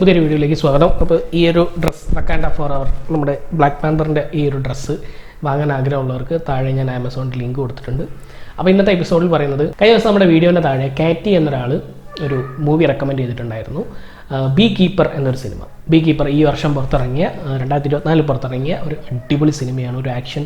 പുതിയൊരു വീഡിയോയിലേക്ക് സ്വാഗതം. അപ്പോൾ ഈ ഒരു ഡ്രസ്സ് വക്കാൻഡ ഫോർ അവർ നമ്മുടെ ബ്ലാക്ക് പാന്തറിന്റെ ഈ ഒരു ഡ്രസ്സ് വാങ്ങാൻ ആഗ്രഹമുള്ളവർക്ക് താഴെ ഞാൻ ആമസോണിൽ ലിങ്ക് കൊടുത്തിട്ടുണ്ട്. അപ്പോൾ ഇന്നത്തെ എപ്പിസോഡിൽ പറയുന്നത് കഴിഞ്ഞ ദിവസം നമ്മുടെ വീഡിയോന്റെ താഴെ കാറ്റി എന്നൊരാൾ ഒരു മൂവി റെക്കമെൻഡ് ചെയ്തിട്ടുണ്ടായിരുന്നു. ബി കീപ്പർ എന്നൊരു സിനിമ ബി കീപ്പർ ഈ വർഷം പുറത്തിറങ്ങിയ രണ്ടായിരത്തി ഇരുപത്തിനാലിൽ പുറത്തിറങ്ങിയ ഒരു അടിപൊളി സിനിമയാണ് ഒരു ആക്ഷൻ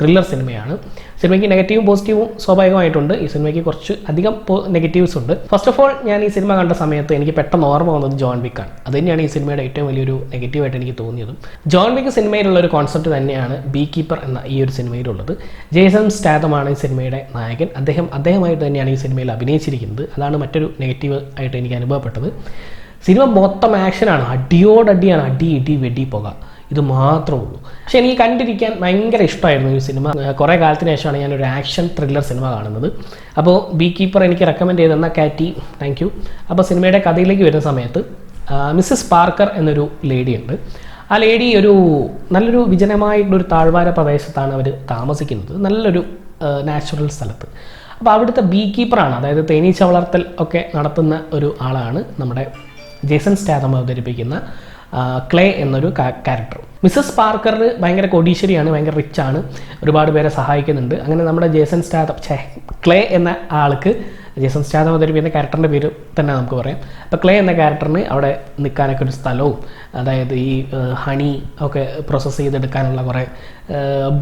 ത്രില്ലർ സിനിമയാണ് സിനിമയ്ക്ക് നെഗറ്റീവും പോസിറ്റീവും സ്വാഭാവികമായിട്ടുണ്ട്. ഈ സിനിമയ്ക്ക് കുറച്ച് അധികം നെഗറ്റീവ്സ് ഉണ്ട്. ഫസ്റ്റ് ഓഫ് ഓൾ ഞാൻ ഈ സിനിമ കണ്ട സമയത്ത് എനിക്ക് പെട്ടെന്ന് ഓർമ്മ വന്നത് ജോൺ വിക്കാണ് അത് തന്നെയാണ് ഈ സിനിമയുടെ ഏറ്റവും വലിയൊരു നെഗറ്റീവായിട്ട് എനിക്ക് തോന്നിയതും. ജോൺ വിക്ക് സിനിമയിലുള്ള ഒരു കോൺസെപ്റ്റ് തന്നെയാണ് ബീ കീപ്പർ എന്ന ഈ ഒരു സിനിമയിലുള്ളത് ജേസൺ സ്റ്റാതമാണ് ഈ സിനിമയുടെ നായകൻ. അദ്ദേഹം അദ്ദേഹമായിട്ട് തന്നെയാണ് ഈ സിനിമയിൽ അഭിനയിച്ചിരിക്കുന്നത്. അതാണ് മറ്റൊരു നെഗറ്റീവ് ആയിട്ട് എനിക്ക് അനുഭവപ്പെട്ടത്. സിനിമ മൊത്തം ആക്ഷനാണ് അടിയോടടിയാണ്. അടി ഇടി വെടി പുക. ഇത് മാത്രമേ ഉള്ളൂ പക്ഷെ എനിക്ക് കണ്ടിരിക്കാൻ ഭയങ്കര ഇഷ്ടമായിരുന്നു ഈ സിനിമ. കുറേ കാലത്തിന് ശേഷമാണ് ഞാനൊരു ആക്ഷൻ ത്രില്ലർ സിനിമ കാണുന്നത്. അപ്പോൾ ബി കീപ്പർ എനിക്ക് റെക്കമെൻഡ് ചെയ്തെന്ന കാറ്റി താങ്ക് യു അപ്പോൾ സിനിമയുടെ കഥയിലേക്ക് വരുന്ന സമയത്ത് മിസ്സസ് പാർക്കർ എന്നൊരു ലേഡി ഉണ്ട്. ആ ലേഡി ഒരു നല്ലൊരു വിജനമായിട്ടുള്ളൊരു താഴ്വാര പ്രദേശത്താണ് അവർ താമസിക്കുന്നത്. നല്ലൊരു നാച്ചുറൽ സ്ഥലത്ത്. അപ്പോൾ അവിടുത്തെ ബീ കീപ്പറാണ് അതായത് തേനീച്ച വളർത്തൽ ഒക്കെ നടത്തുന്ന ഒരു ആളാണ് നമ്മുടെ ജേസൺ സ്റ്റാതം അവതരിപ്പിക്കുന്ന ക്ലേ എന്നൊരു ക്യാരക്ടർ മിസ്സസ് പാർക്കർ ഭയങ്കര കൊടീശ്വരിയാണ് ഭയങ്കര റിച്ചാണ് ഒരുപാട് പേരെ സഹായിക്കുന്നുണ്ട്. അങ്ങനെ നമ്മുടെ ജേസൺ സ്റ്റാതം ക്ലേ എന്ന ആൾക്ക് ജേസൺ സ്റ്റാതം അവതരിപ്പിക്കുന്ന ക്യാരക്ടറിന്റെ പേര് തന്നെ നമുക്ക് പറയാം. അപ്പോൾ ക്ലേ എന്ന ക്യാരക്ടറിന് അവിടെ നിൽക്കാനൊക്കെ ഒരു സ്ഥലവും അതായത് ഈ ഹണി ഒക്കെ പ്രോസസ്സ് ചെയ്തെടുക്കാനുള്ള കുറേ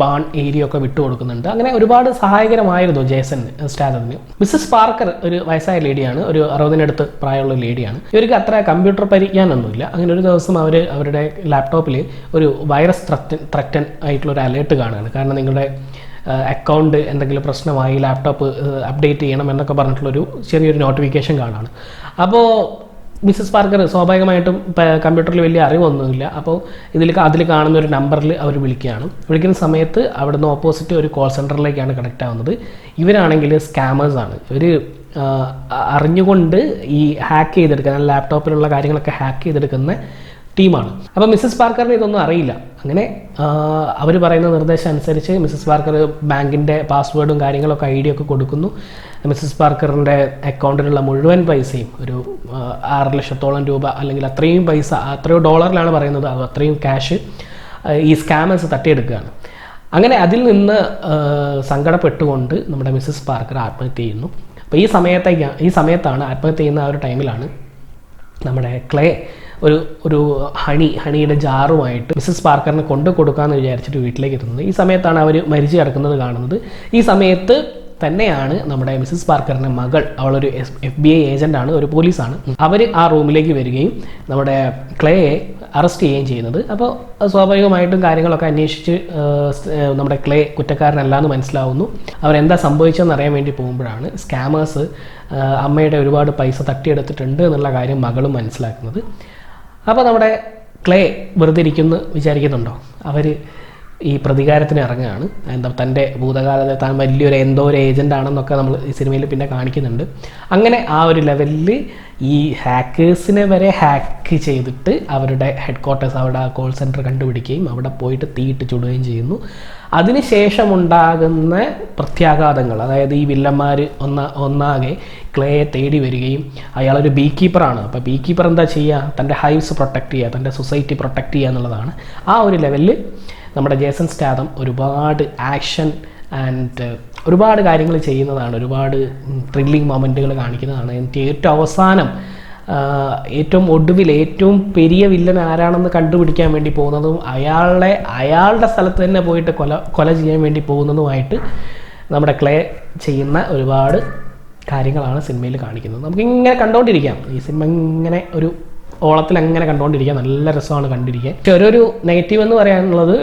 ബാൺ ഏരിയ ഒക്കെ വിട്ടു കൊടുക്കുന്നുണ്ട്. അങ്ങനെ ഒരുപാട് സഹായകരമായിരുന്നു ജേസൺ സ്റ്റാതത്തിന് മിസ്സസ് പാർക്കർ ഒരു വയസ്സായ ലേഡിയാണ് ഒരു അറുപതിനടുത്ത് പ്രായമുള്ള ലേഡിയാണ്. ഇവർക്ക് അത്ര കമ്പ്യൂട്ടർ പരിജ്ഞാനൊന്നുമില്ല അങ്ങനെ ഒരു ദിവസം അവർ അവരുടെ ലാപ്ടോപ്പിൽ ഒരു വൈറസ് ത്രറ്റൻ ത്രറ്റൻ ആയിട്ടുള്ള ഒരു അലേർട്ട് കാണുകയാണ്. കാരണം നിങ്ങളുടെ അക്കൗണ്ട് എന്തെങ്കിലും പ്രശ്നമായി ലാപ്ടോപ്പ് അപ്ഡേറ്റ് ചെയ്യണം എന്നൊക്കെ പറഞ്ഞിട്ടുള്ളൊരു ചെറിയൊരു നോട്ടിഫിക്കേഷൻ കാണാണ് അപ്പോൾ മിസ്സസ് പാർക്കർ സ്വാഭാവികമായിട്ടും കമ്പ്യൂട്ടറിൽ വലിയ അറിവൊന്നുമില്ല. അപ്പോൾ ഇതിൽ അതിൽ കാണുന്ന ഒരു നമ്പറിൽ അവർ വിളിക്കുകയാണ്. വിളിക്കുന്ന സമയത്ത് അവിടുന്ന് ഓപ്പോസിറ്റ് ഒരു കോൾ സെന്ററിലേക്കാണ് കണക്ട് ആവുന്നത്. ഇവരാണെങ്കിൽ സ്കാമേഴ്സാണ് ഇവർ അറിഞ്ഞുകൊണ്ട് ഈ ഹാക്ക് ചെയ്തെടുക്കുന്ന ലാപ്ടോപ്പിലുള്ള കാര്യങ്ങളൊക്കെ ഹാക്ക് ചെയ്തെടുക്കുന്ന ടീമാണ്. അപ്പോൾ മിസ്സസ് പാർക്കറിന് ഇതൊന്നും അറിയില്ല. അങ്ങനെ അവർ പറയുന്ന നിർദ്ദേശം അനുസരിച്ച് മിസ്സസ് പാർക്കർ ബാങ്കിന്റെ പാസ്വേഡും കാര്യങ്ങളൊക്കെ ഐ ഡി ഒക്കെ കൊടുക്കുന്നു. മിസ്സസ് പാർക്കറിന്റെ അക്കൗണ്ടിലുള്ള മുഴുവൻ പൈസയും ഒരു ആറ് ലക്ഷത്തോളം രൂപ അല്ലെങ്കിൽ അത്രയും പൈസ അത്രയോ ഡോളറിലാണ് പറയുന്നത്. അത് അത്രയും ക്യാഷ് ഈ സ്കാമേഴ്സ് തട്ടിയെടുക്കുകയാണ്. അങ്ങനെ അതിൽ നിന്ന് സങ്കടപ്പെട്ടുകൊണ്ട് നമ്മുടെ മിസ്സസ് പാർക്കർ ആത്മഹത്യ ചെയ്യുന്നു. അപ്പോൾ ഈ സമയത്തേക്ക് ഈ സമയത്താണ് ആത്മഹത്യ ചെയ്യുന്ന ആ ഒരു ടൈമിലാണ് നമ്മുടെ ക്ലേ ഒരു ഒരു ഹണി ഹണിയുടെ ജാറുമായിട്ട് മിസ്സസ് പാർക്കറിന് കൊണ്ടു കൊടുക്കാമെന്ന് വിചാരിച്ചിട്ട് വീട്ടിലേക്ക് എത്തുന്നത്. ഈ സമയത്താണ് അവർ മരിച്ചു കിടക്കുന്നത് കാണുന്നത്. ഈ സമയത്ത് തന്നെയാണ് നമ്മുടെ മിസ്സസ് പാർക്കറിന്റെ മകൾ. അവളൊരു എഫ് ബി ഐ ഏജന്റാണ് ഒരു പോലീസാണ്. അവർ ആ റൂമിലേക്ക് വരികയും നമ്മുടെ ക്ലേയെ അറസ്റ്റ് ചെയ്യുകയും ചെയ്യുന്നത്. അപ്പോൾ സ്വാഭാവികമായിട്ടും കാര്യങ്ങളൊക്കെ അന്വേഷിച്ച് നമ്മുടെ ക്ലേ കുറ്റക്കാരനല്ല എന്ന് മനസ്സിലാവുന്നു. അവരെന്താ സംഭവിച്ചതെന്ന് അറിയാൻ വേണ്ടി പോകുമ്പോഴാണ് സ്കാമേഴ്സ് അമ്മയുടെ ഒരുപാട് പൈസ തട്ടിയെടുത്തിട്ടുണ്ട് എന്നുള്ള കാര്യം മകളും മനസ്സിലാക്കുന്നത്. അപ്പോൾ നമ്മുടെ ക്ലേ വെറുതെ ഇരിക്കുന്നു വിചാരിക്കുന്നുണ്ടോ? അവർ ഈ പ്രതികാരത്തിന് ഇറങ്ങുകയാണ്. എന്താ തന്റെ ഭൂതകാലത്തെ താൻ വലിയൊരു എന്തോ ഒരു ഏജന്റ് ആണെന്നൊക്കെ നമ്മൾ ഈ സിനിമയിൽ പിന്നെ കാണിക്കുന്നുണ്ട്. അങ്ങനെ ആ ഒരു ലെവലിൽ ഈ ഹാക്കേഴ്സിനെ വരെ ഹാക്ക് ചെയ്തിട്ട് അവരുടെ ഹെഡ് ക്വാർട്ടേഴ്സ് അവിടെ കോൾ സെന്റർ കണ്ടുപിടിക്കുകയും അവിടെ പോയിട്ട് തീയിട്ട് ചുടുകയും ചെയ്യുന്നു. അതിനുശേഷം ഉണ്ടാകുന്ന പ്രത്യാഘാതങ്ങൾ അതായത് ഈ വില്ലന്മാർ ഒന്ന ഒന്നാകെ ക്ലേയെ തേടി വരികയും അയാളൊരു ബീ കീപ്പറാണ് അപ്പോൾ ബീ കീപ്പർ എന്താ ചെയ്യുക? തന്റെ ഹൈവ്സ് പ്രൊട്ടക്റ്റ് ചെയ്യുക തന്റെ സൊസൈറ്റി പ്രൊട്ടക്റ്റ് ചെയ്യുക എന്നുള്ളതാണ്. ആ ഒരു ലെവലിൽ നമ്മുടെ ജേസൺ സ്റ്റാദം ഒരുപാട് ആക്ഷൻ ആൻഡ് ഒരുപാട് കാര്യങ്ങൾ ചെയ്യുന്നതാണ്. ഒരുപാട് ത്രില്ലിങ് മൊമെന്റുകൾ കാണിക്കുന്നതാണ്. എനിക്ക് ഏറ്റവും അവസാനം ഏറ്റവും ഒടുവിൽ ഏറ്റവും പെരിയ വില്ലൻ ആരാണെന്ന് കണ്ടുപിടിക്കാൻ വേണ്ടി പോകുന്നതും അയാളെ അയാളുടെ സ്ഥലത്ത് തന്നെ പോയിട്ട് കൊല കൊല ചെയ്യാൻ വേണ്ടി പോകുന്നതുമായിട്ട് നമ്മുടെ ക്ലേ ചെയ്യുന്ന ഒരുപാട് കാര്യങ്ങളാണ് സിനിമയിൽ കാണിക്കുന്നത്. നമുക്കിങ്ങനെ കണ്ടുകൊണ്ടിരിക്കാം ഈ സിനിമ ഇങ്ങനെ ഒരു ഓളത്തിൽ അങ്ങനെ കണ്ടുകൊണ്ടിരിക്കാൻ നല്ല രസമാണ് കണ്ടിരിക്കാൻ. പക്ഷെ ഒരു നെഗറ്റീവ് എന്ന് പറയാനുള്ളത്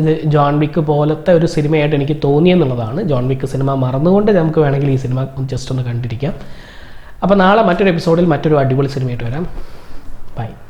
ഇത് ജോൺ വിക്ക് പോലത്തെ ഒരു സിനിമയായിട്ട് എനിക്ക് തോന്നിയെന്നുള്ളതാണ് ജോൺ വിക്ക് സിനിമ മറന്നുകൊണ്ട് നമുക്ക് വേണമെങ്കിൽ ഈ സിനിമ ജസ്റ്റ് ഒന്ന് കണ്ടിരിക്കാം. അപ്പോൾ നാളെ മറ്റൊരു എപ്പിസോഡിൽ മറ്റൊരു അടിപൊളി സിനിമയായിട്ട് വരാം. ബൈ